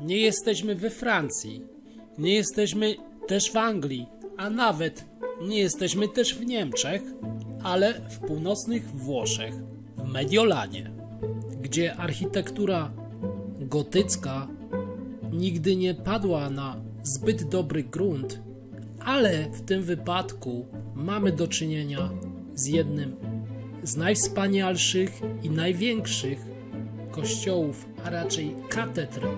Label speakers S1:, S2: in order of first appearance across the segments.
S1: Nie jesteśmy we Francji, nie jesteśmy też w Anglii, a nawet nie jesteśmy też w Niemczech, ale w północnych Włoszech, w Mediolanie, gdzie architektura gotycka nigdy nie padła na zbyt dobry grunt, ale w tym wypadku mamy do czynienia z jednym z najwspanialszych i największych kościołów, a raczej katedr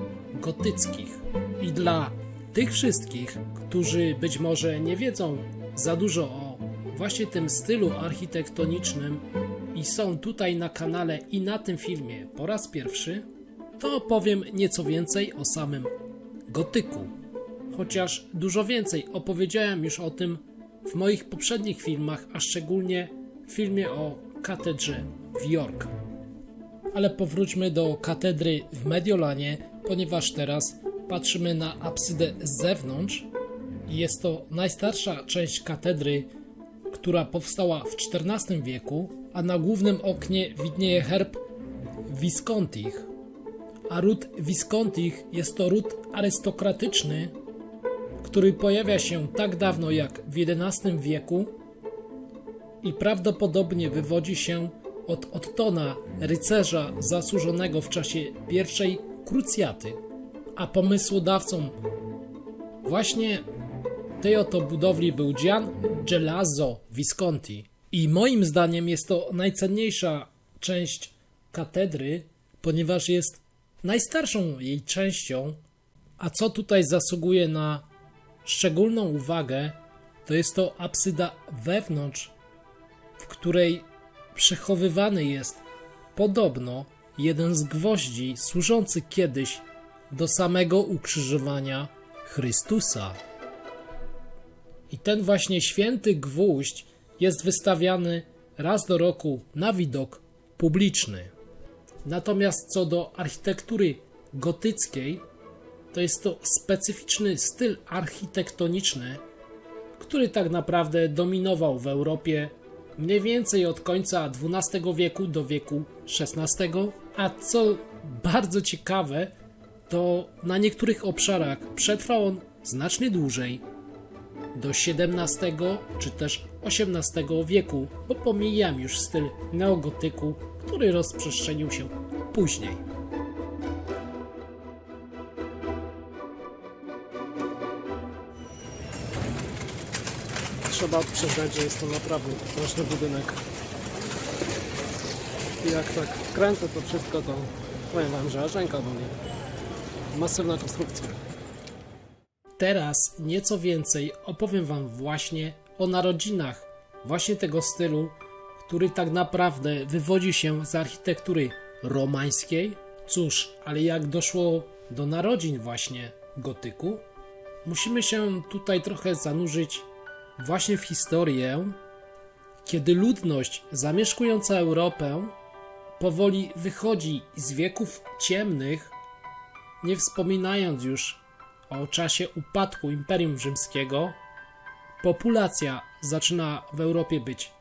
S1: gotyckich. I dla tych wszystkich, którzy być może nie wiedzą za dużo o właśnie tym stylu architektonicznym i są tutaj na kanale i na tym filmie po raz pierwszy, to opowiem nieco więcej o samym gotyku. Chociaż dużo więcej opowiedziałem już o tym w moich poprzednich filmach, a szczególnie w filmie o katedrze w York. Ale powróćmy do katedry w Mediolanie, ponieważ teraz patrzymy na absydę z zewnątrz. Jest to najstarsza część katedry, która powstała w XIV wieku, a na głównym oknie widnieje herb Viscontich. A ród Viscontich jest to ród arystokratyczny, który pojawia się tak dawno jak w XI wieku i prawdopodobnie wywodzi się od Ottona, rycerza zasłużonego w czasie pierwszej krucjaty, a pomysłodawcą właśnie tej oto budowli był Gian Gelazzo Visconti. I moim zdaniem jest to najcenniejsza część katedry, ponieważ jest najstarszą jej częścią, a co tutaj zasługuje na szczególną uwagę, to jest to absyda wewnątrz, w której przechowywany jest podobno jeden z gwoździ służący kiedyś do samego ukrzyżowania Chrystusa. I ten właśnie święty gwóźdź jest wystawiany raz do roku na widok publiczny. Natomiast co do architektury gotyckiej, to jest to specyficzny styl architektoniczny, który tak naprawdę dominował w Europie mniej więcej od końca XII wieku do wieku XVI, a co bardzo ciekawe, to na niektórych obszarach przetrwał on znacznie dłużej, do XVII czy też XVIII wieku, bo pomijam już styl neogotyku, który rozprzestrzenił się później. Trzeba przyznać, że jest to naprawdę potężny budynek. I jak tak kręcę to wszystko, to powiem Wam, że aż ręka boli. Masywna konstrukcja. Teraz nieco więcej opowiem Wam właśnie o narodzinach właśnie tego stylu, który tak naprawdę wywodzi się z architektury romańskiej. Cóż, ale jak doszło do narodzin właśnie gotyku, musimy się tutaj trochę zanurzyć właśnie w historię, kiedy ludność zamieszkująca Europę powoli wychodzi z wieków ciemnych, nie wspominając już o czasie upadku Imperium Rzymskiego, populacja zaczyna w Europie być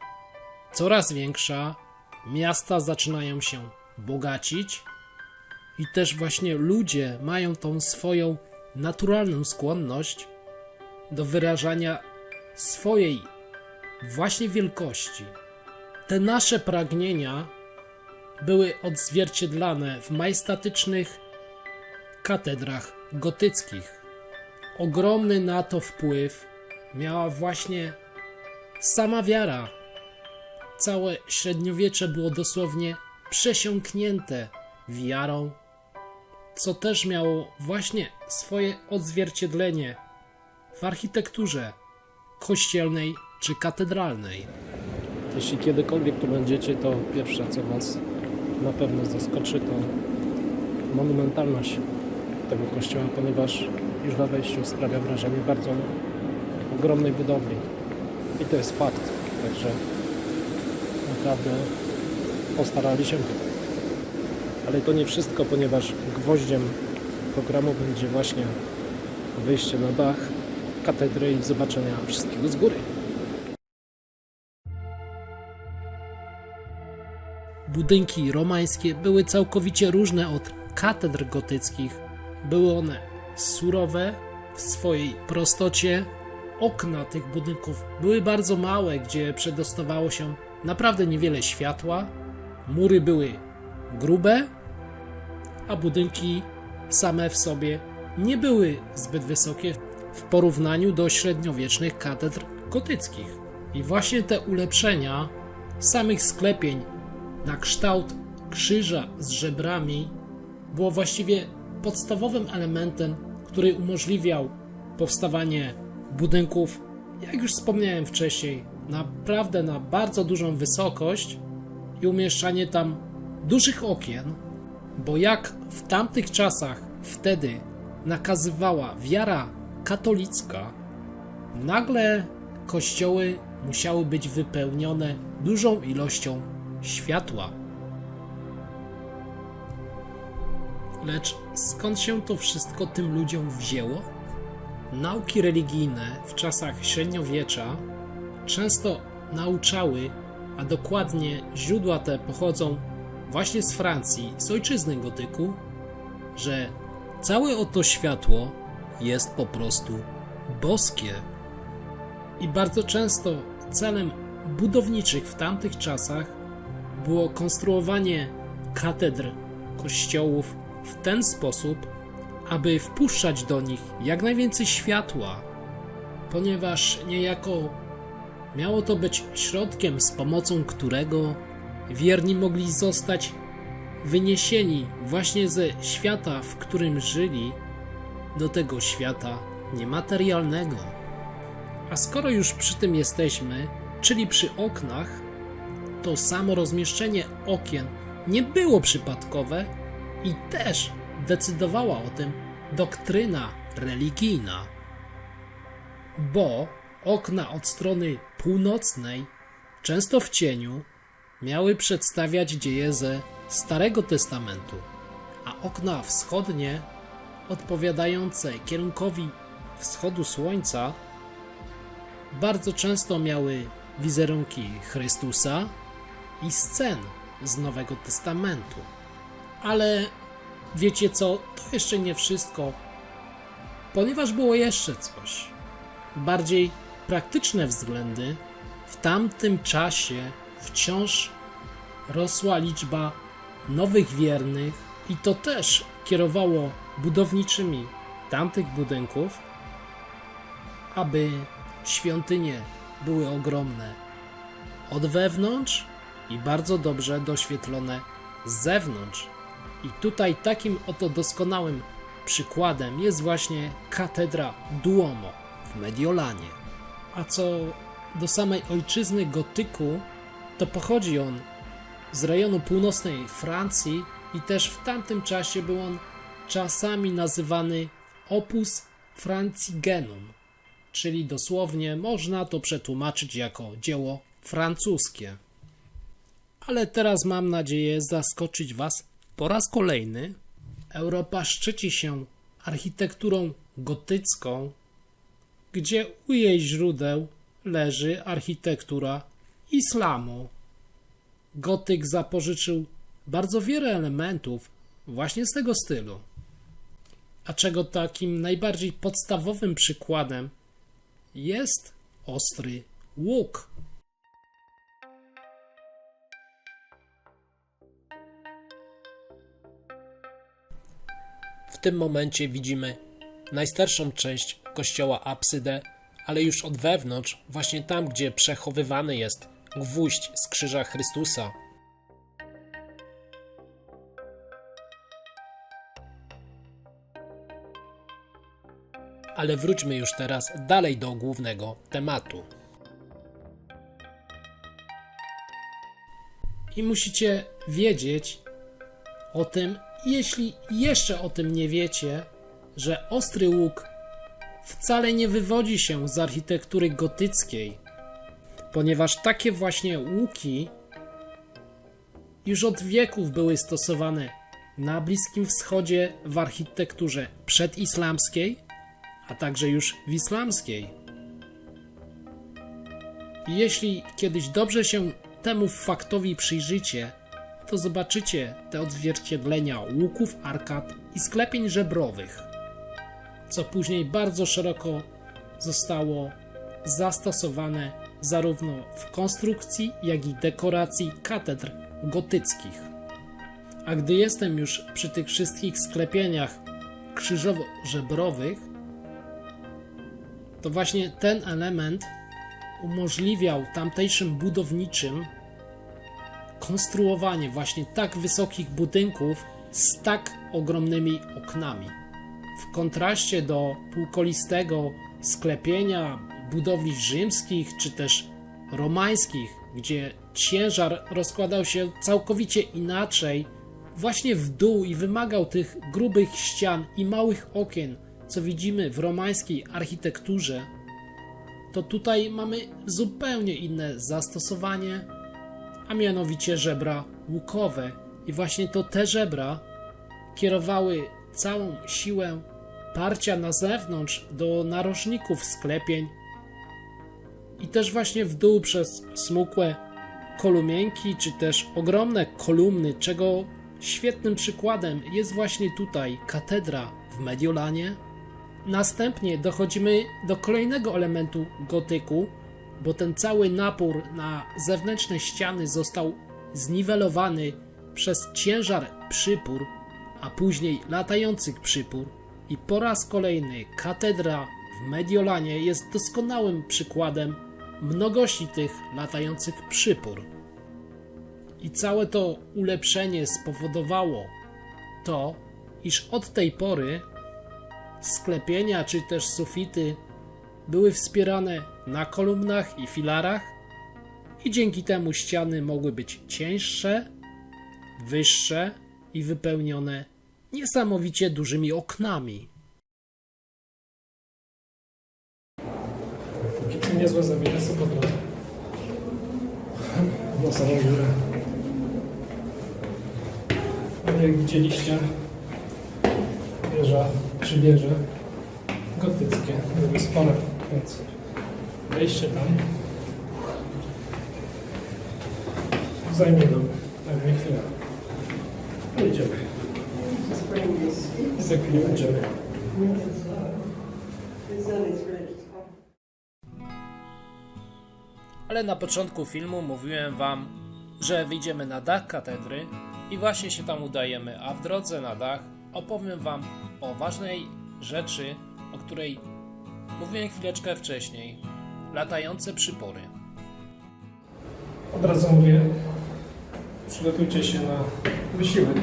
S1: coraz większa, miasta zaczynają się bogacić i też właśnie ludzie mają tą swoją naturalną skłonność do wyrażania swojej właśnie wielkości. Te nasze pragnienia były odzwierciedlane w majestatycznych katedrach gotyckich. Ogromny na to wpływ miała właśnie sama wiara. Całe średniowiecze było dosłownie przesiąknięte wiarą, co też miało właśnie swoje odzwierciedlenie w architekturze kościelnej czy katedralnej. Jeśli kiedykolwiek tu będziecie, to pierwsze co Was na pewno zaskoczy to monumentalność tego kościoła, ponieważ już na wejściu sprawia wrażenie bardzo ogromnej budowli. I to jest fakt, także naprawdę postarali się tutaj. Ale to nie wszystko, ponieważ gwoździem programu będzie właśnie wyjście na dach katedry i zobaczenia wszystkiego z góry. Budynki romańskie były całkowicie różne od katedr gotyckich, były one surowe w swojej prostocie. Okna tych budynków były bardzo małe, gdzie przedostawało się naprawdę niewiele światła. Mury były grube, a budynki same w sobie nie były zbyt wysokie w porównaniu do średniowiecznych katedr gotyckich. I właśnie te ulepszenia samych sklepień na kształt krzyża z żebrami było właściwie podstawowym elementem, który umożliwiał powstawanie budynków, jak już wspomniałem wcześniej, naprawdę na bardzo dużą wysokość i umieszczanie tam dużych okien, bo jak w tamtych czasach wtedy nakazywała wiara katolicka, nagle kościoły musiały być wypełnione dużą ilością światła. Lecz skąd się to wszystko tym ludziom wzięło? Nauki religijne w czasach średniowiecza często nauczały, a dokładnie źródła te pochodzą właśnie z Francji, z ojczyzny gotyku, że całe oto światło jest po prostu boskie. I bardzo często celem budowniczych w tamtych czasach było konstruowanie katedr, kościołów w ten sposób, aby wpuszczać do nich jak najwięcej światła, ponieważ niejako miało to być środkiem, z pomocą którego wierni mogli zostać wyniesieni właśnie ze świata, w którym żyli, do tego świata niematerialnego. A skoro już przy tym jesteśmy, czyli przy oknach, to samo rozmieszczenie okien nie było przypadkowe i też decydowała o tym doktryna religijna. Bo okna od strony północnej, często w cieniu, miały przedstawiać dzieje ze Starego Testamentu, a okna wschodnie, odpowiadające kierunkowi wschodu słońca, bardzo często miały wizerunki Chrystusa i scen z Nowego Testamentu. Ale wiecie co, to jeszcze nie wszystko, ponieważ było jeszcze coś. Bardziej praktyczne względy, w tamtym czasie wciąż rosła liczba nowych wiernych i to też kierowało budowniczymi tamtych budynków, aby świątynie były ogromne od wewnątrz i bardzo dobrze doświetlone z zewnątrz. I tutaj takim oto doskonałym przykładem jest właśnie katedra Duomo w Mediolanie. A co do samej ojczyzny gotyku, to pochodzi on z rejonu północnej Francji i też w tamtym czasie był on czasami nazywany Opus Francigenum, czyli dosłownie można to przetłumaczyć jako dzieło francuskie. Ale teraz mam nadzieję zaskoczyć Was po raz kolejny. Europa szczyci się architekturą gotycką, gdzie u jej źródeł leży architektura islamu. Gotyk zapożyczył bardzo wiele elementów właśnie z tego stylu. A czego takim najbardziej podstawowym przykładem jest ostry łuk. W tym momencie widzimy najstarszą część kościoła apsydę, ale już od wewnątrz, właśnie tam, gdzie przechowywany jest gwóźdź z krzyża Chrystusa. Ale wróćmy już teraz dalej do głównego tematu. I musicie wiedzieć o tym, jeśli jeszcze o tym nie wiecie, że ostry łuk wcale nie wywodzi się z architektury gotyckiej, ponieważ takie właśnie łuki już od wieków były stosowane na Bliskim Wschodzie w architekturze przedislamskiej, a także już w islamskiej. Jeśli kiedyś dobrze się temu faktowi przyjrzycie, to zobaczycie te odzwierciedlenia łuków, arkad i sklepień żebrowych, co później bardzo szeroko zostało zastosowane zarówno w konstrukcji, jak i dekoracji katedr gotyckich. A gdy jestem już przy tych wszystkich sklepieniach krzyżowo-żebrowych, to właśnie ten element umożliwiał tamtejszym budowniczym konstruowanie właśnie tak wysokich budynków z tak ogromnymi oknami. W kontraście do półkolistego sklepienia budowli rzymskich czy też romańskich, gdzie ciężar rozkładał się całkowicie inaczej, właśnie w dół i wymagał tych grubych ścian i małych okien, co widzimy w romańskiej architekturze, to tutaj mamy zupełnie inne zastosowanie, a mianowicie żebra łukowe. I właśnie to te żebra kierowały całą siłę parcia na zewnątrz do narożników sklepień i też właśnie w dół przez smukłe kolumienki, czy też ogromne kolumny, czego świetnym przykładem jest właśnie tutaj katedra w Mediolanie. Następnie dochodzimy do kolejnego elementu gotyku, bo ten cały napór na zewnętrzne ściany został zniwelowany przez ciężar przypór, a później latających przypór. I po raz kolejny katedra w Mediolanie jest doskonałym przykładem mnogości tych latających przypór. I całe to ulepszenie spowodowało to, iż od tej pory sklepienia czy też sufity były wspierane na kolumnach i filarach, i dzięki temu ściany mogły być cieńsze, wyższe i wypełnione niesamowicie dużymi oknami.
S2: Niezłe zawiasy po drodze. Na samą górę. Jak widzieliście, wieża, trzy wieże gotyckie, były spore, więc wejście tam zajmie nam pewnie chwilę. Idziemy. Za chwilę.
S1: Ale na początku filmu mówiłem wam, że wyjdziemy na dach katedry i właśnie się tam udajemy, a w drodze na dach opowiem wam o ważnej rzeczy, o której mówiłem chwileczkę wcześniej. Latające przypory.
S2: Od razu mówię, przygotujcie się na wysiłek.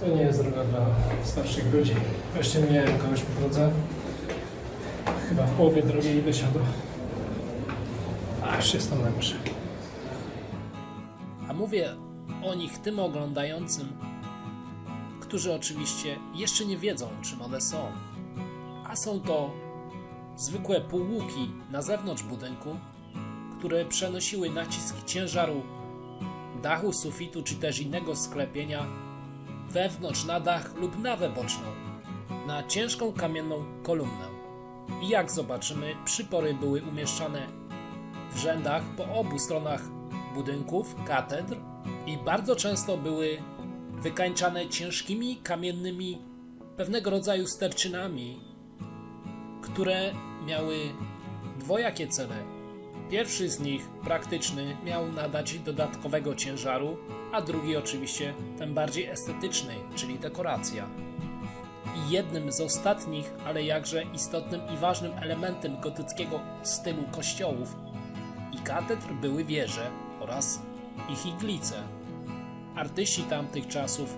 S2: To nie jest droga dla starszych ludzi. Wreszcie miałem kogoś po drodze. Chyba w połowie drogi i wysiadł. A już jestem na górze.
S1: A mówię o nich tym oglądającym, którzy oczywiście jeszcze nie wiedzą, czym one są. A są to zwykłe półłuki na zewnątrz budynku, które przenosiły nacisk ciężaru dachu, sufitu czy też innego sklepienia wewnątrz na dach lub nawę boczną na ciężką kamienną kolumnę. I jak zobaczymy, przypory były umieszczane w rzędach po obu stronach budynków, katedr i bardzo często były wykańczane ciężkimi kamiennymi pewnego rodzaju sterczynami, które miały dwojakie cele. Pierwszy z nich, praktyczny, miał nadać dodatkowego ciężaru, a drugi oczywiście ten bardziej estetyczny, czyli dekoracja. I jednym z ostatnich, ale jakże istotnym i ważnym elementem gotyckiego stylu kościołów i katedr były wieże oraz ich iglice. Artyści tamtych czasów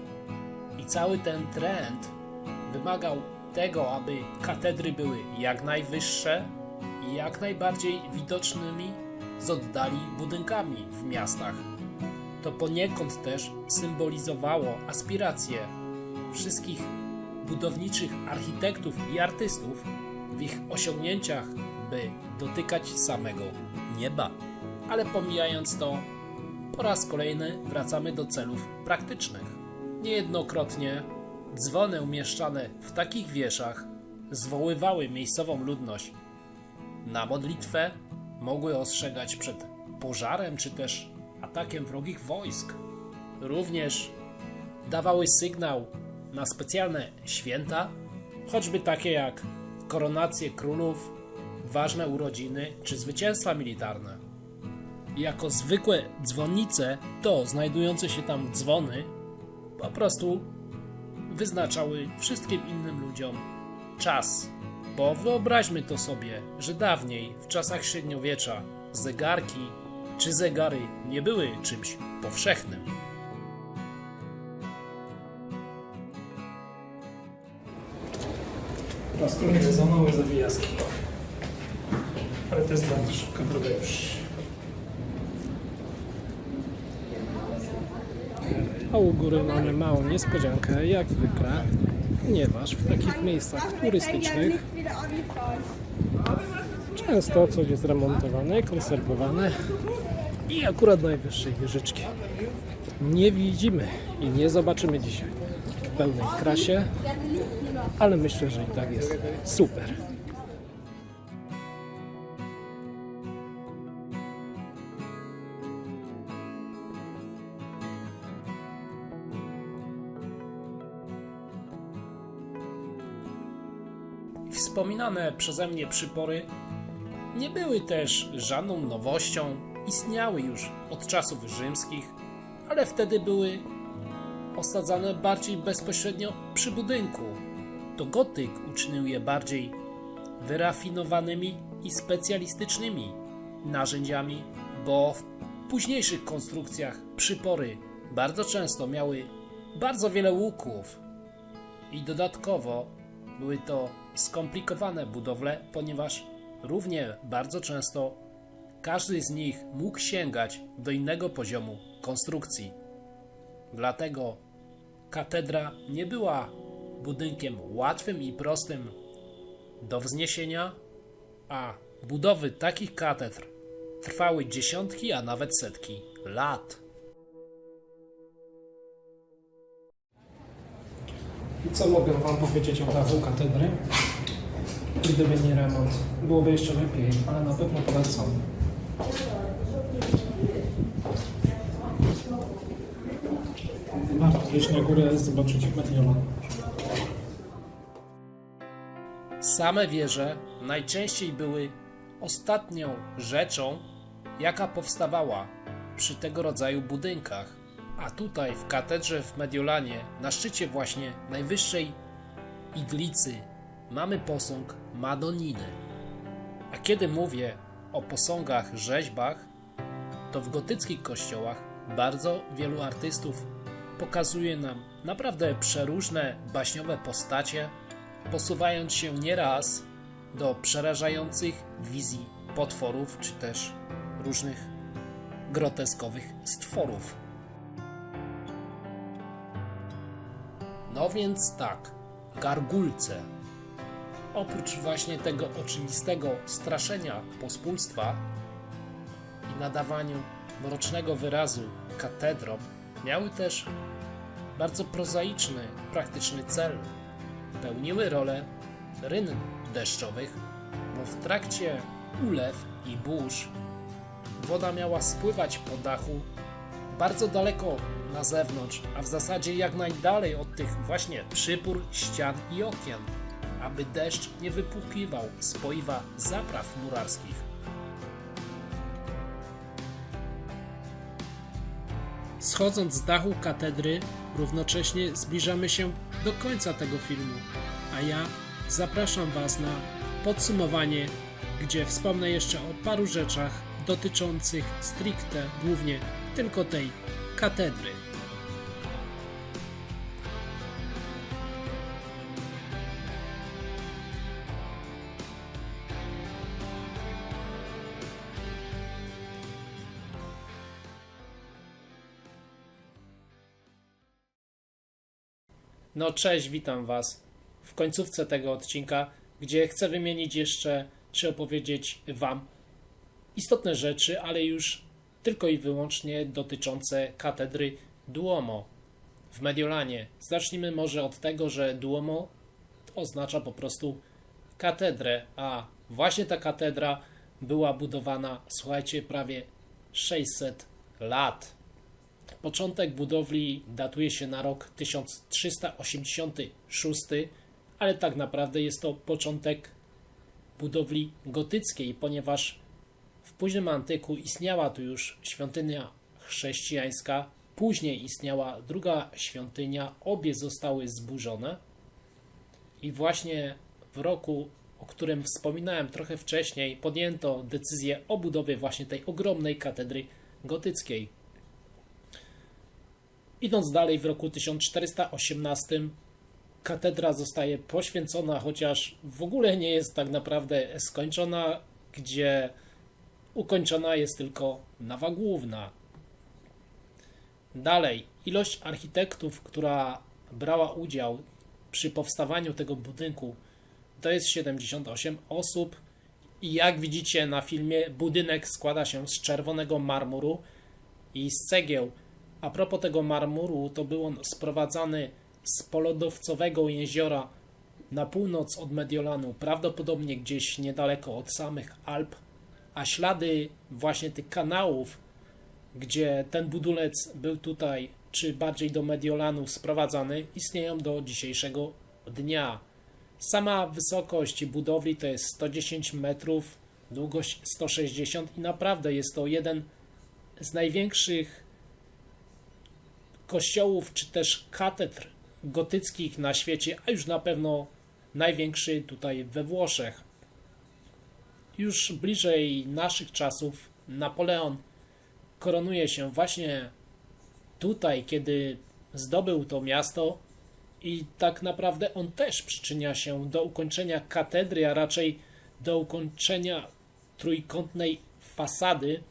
S1: i cały ten trend wymagał tego, aby katedry były jak najwyższe i jak najbardziej widocznymi z oddali budynkami w miastach. To poniekąd też symbolizowało aspiracje wszystkich budowniczych architektów i artystów w ich osiągnięciach, by dotykać samego nieba. Ale pomijając to, po raz kolejny wracamy do celów praktycznych. Niejednokrotnie dzwony umieszczane w takich wieszach zwoływały miejscową ludność na modlitwę, mogły ostrzegać przed pożarem czy też atakiem wrogich wojsk. Również dawały sygnał na specjalne święta, choćby takie jak koronacje królów, ważne urodziny czy zwycięstwa militarne. Jako zwykłe dzwonnice, to znajdujące się tam dzwony po prostu wyznaczały wszystkim innym ludziom czas. Bo wyobraźmy to sobie, że dawniej, w czasach średniowiecza, zegarki czy zegary nie były czymś powszechnym.
S2: Krótkie za małe zawijaski. Ale to jest bardzo szybka droga już. A u góry mamy małą niespodziankę, jak zwykle, ponieważ w takich miejscach turystycznych często coś jest remontowane, konserwowane i akurat najwyższej wieżyczki nie widzimy i nie zobaczymy dzisiaj w pełnej krasie, ale myślę, że i tak jest super.
S1: Wspominane przeze mnie przypory nie były też żadną nowością, istniały już od czasów rzymskich, ale wtedy były osadzane bardziej bezpośrednio przy budynku. To gotyk uczynił je bardziej wyrafinowanymi i specjalistycznymi narzędziami, bo w późniejszych konstrukcjach przypory bardzo często miały bardzo wiele łuków i dodatkowo były to skomplikowane budowle, ponieważ równie bardzo często każdy z nich mógł sięgać do innego poziomu konstrukcji. Dlatego katedra nie była budynkiem łatwym i prostym do wzniesienia, a budowy takich katedr trwały dziesiątki, a nawet setki lat.
S2: I co mogę Wam powiedzieć o dachu katedry? Gdyby nie remont, byłoby jeszcze lepiej, ale na pewno polecam. Warto wyjść na górę, zobaczyć Mediolan.
S1: Same wieże najczęściej były ostatnią rzeczą, jaka powstawała przy tego rodzaju budynkach. A tutaj w katedrze w Mediolanie, na szczycie właśnie najwyższej iglicy, mamy posąg Madoniny. A kiedy mówię o posągach, rzeźbach, to w gotyckich kościołach bardzo wielu artystów pokazuje nam naprawdę przeróżne baśniowe postacie, posuwając się nieraz do przerażających wizji potworów czy też różnych groteskowych stworów. No więc tak, gargulce. Oprócz właśnie tego oczywistego straszenia pospólstwa i nadawaniu mrocznego wyrazu katedrom, miały też bardzo prozaiczny, praktyczny cel. Pełniły rolę ryn deszczowych, bo w trakcie ulew i burz woda miała spływać po dachu bardzo daleko na zewnątrz, a w zasadzie jak najdalej od tych właśnie przypór, ścian i okien, aby deszcz nie wypłukiwał z poiwa zapraw murarskich. Schodząc z dachu katedry, równocześnie zbliżamy się do końca tego filmu, a ja zapraszam Was na podsumowanie, gdzie wspomnę jeszcze o paru rzeczach dotyczących stricte głównie tylko tej katedry. No cześć, witam Was w końcówce tego odcinka, gdzie chcę wymienić jeszcze, czy opowiedzieć Wam istotne rzeczy, ale już tylko i wyłącznie dotyczące katedry Duomo w Mediolanie. Zacznijmy może od tego, że Duomo oznacza po prostu katedrę, a właśnie ta katedra była budowana, słuchajcie, prawie 600 lat. Początek budowli datuje się na rok 1386, ale tak naprawdę jest to początek budowli gotyckiej, ponieważ w późnym antyku istniała tu już świątynia chrześcijańska, później istniała druga świątynia, obie zostały zburzone i właśnie w roku, o którym wspominałem trochę wcześniej, podjęto decyzję o budowie właśnie tej ogromnej katedry gotyckiej. Idąc dalej, w roku 1418 katedra zostaje poświęcona, chociaż w ogóle nie jest tak naprawdę skończona, gdzie ukończona jest tylko nawa główna. Dalej, ilość architektów, która brała udział przy powstawaniu tego budynku, to jest 78 osób. I jak widzicie na filmie, budynek składa się z czerwonego marmuru i z cegieł. A propos tego marmuru, to był on sprowadzany z polodowcowego jeziora na północ od Mediolanu, prawdopodobnie gdzieś niedaleko od samych Alp, a ślady właśnie tych kanałów, gdzie ten budulec był tutaj, czy bardziej do Mediolanu sprowadzany, istnieją do dzisiejszego dnia. Sama wysokość budowli to jest 110 metrów, długość 160 i naprawdę jest to jeden z największych kościołów czy też katedr gotyckich na świecie, a już na pewno największy tutaj we Włoszech. Już bliżej naszych czasów Napoleon koronuje się właśnie tutaj, kiedy zdobył to miasto i tak naprawdę on też przyczynia się do ukończenia katedry, a raczej do ukończenia trójkątnej fasady.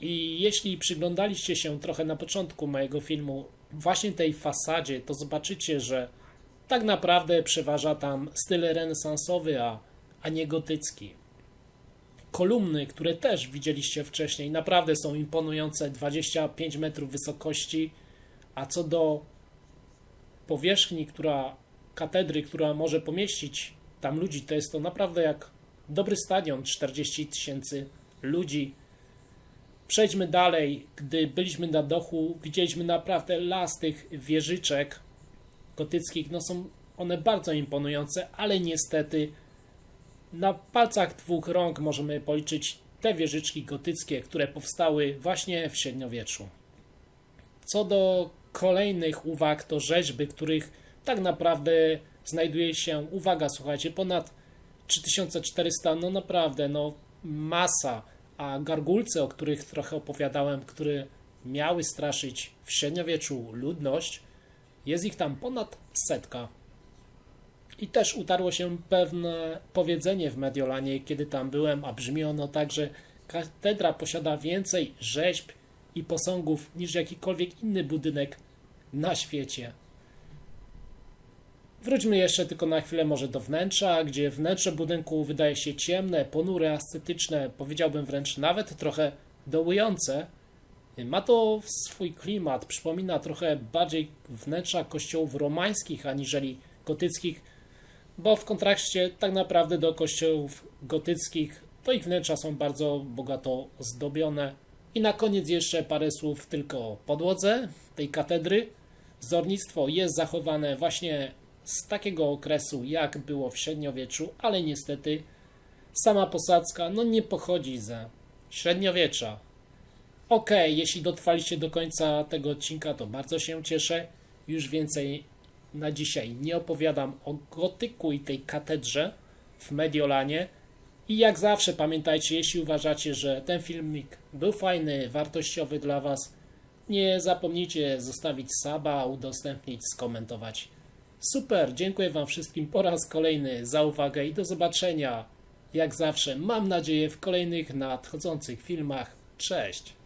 S1: I jeśli przyglądaliście się trochę na początku mojego filmu właśnie tej fasadzie, to zobaczycie, że tak naprawdę przeważa tam styl renesansowy, a, a nie gotycki. Kolumny, które też widzieliście wcześniej, naprawdę są imponujące 25 metrów wysokości, a co do powierzchni, która katedry, która może pomieścić tam ludzi, to jest to naprawdę jak dobry stadion, 40 tysięcy ludzi. Przejdźmy dalej. Gdy byliśmy na dochu, widzieliśmy naprawdę las tych wieżyczek gotyckich. No są one bardzo imponujące, ale niestety na palcach dwóch rąk możemy policzyć te wieżyczki gotyckie, które powstały właśnie w średniowieczu. Co do kolejnych uwag, to rzeźby, których tak naprawdę znajduje się, uwaga, słuchajcie, ponad 3400, no naprawdę, no masa, a gargulce, o których trochę opowiadałem, które miały straszyć w średniowieczu ludność, jest ich tam ponad setka. I też utarło się pewne powiedzenie w Mediolanie, kiedy tam byłem, a brzmi ono tak, że katedra posiada więcej rzeźb i posągów niż jakikolwiek inny budynek na świecie. Wróćmy jeszcze tylko na chwilę może do wnętrza, gdzie wnętrze budynku wydaje się ciemne, ponure, ascetyczne, powiedziałbym wręcz nawet trochę dołujące. Ma to swój klimat, przypomina trochę bardziej wnętrza kościołów romańskich aniżeli gotyckich, bo w kontraście tak naprawdę do kościołów gotyckich to ich wnętrza są bardzo bogato zdobione. I na koniec jeszcze parę słów tylko o podłodze tej katedry. Wzornictwo jest zachowane właśnie z takiego okresu, jak było w średniowieczu, ale niestety sama posadzka no nie pochodzi ze średniowiecza. Ok, jeśli dotrwaliście do końca tego odcinka, to bardzo się cieszę. Już więcej na dzisiaj nie opowiadam o gotyku i tej katedrze w Mediolanie. I jak zawsze pamiętajcie, jeśli uważacie, że ten filmik był fajny, wartościowy dla Was, nie zapomnijcie zostawić suba, udostępnić, skomentować. Super, dziękuję Wam wszystkim po raz kolejny za uwagę i do zobaczenia. Jak zawsze, mam nadzieję w kolejnych nadchodzących filmach. Cześć!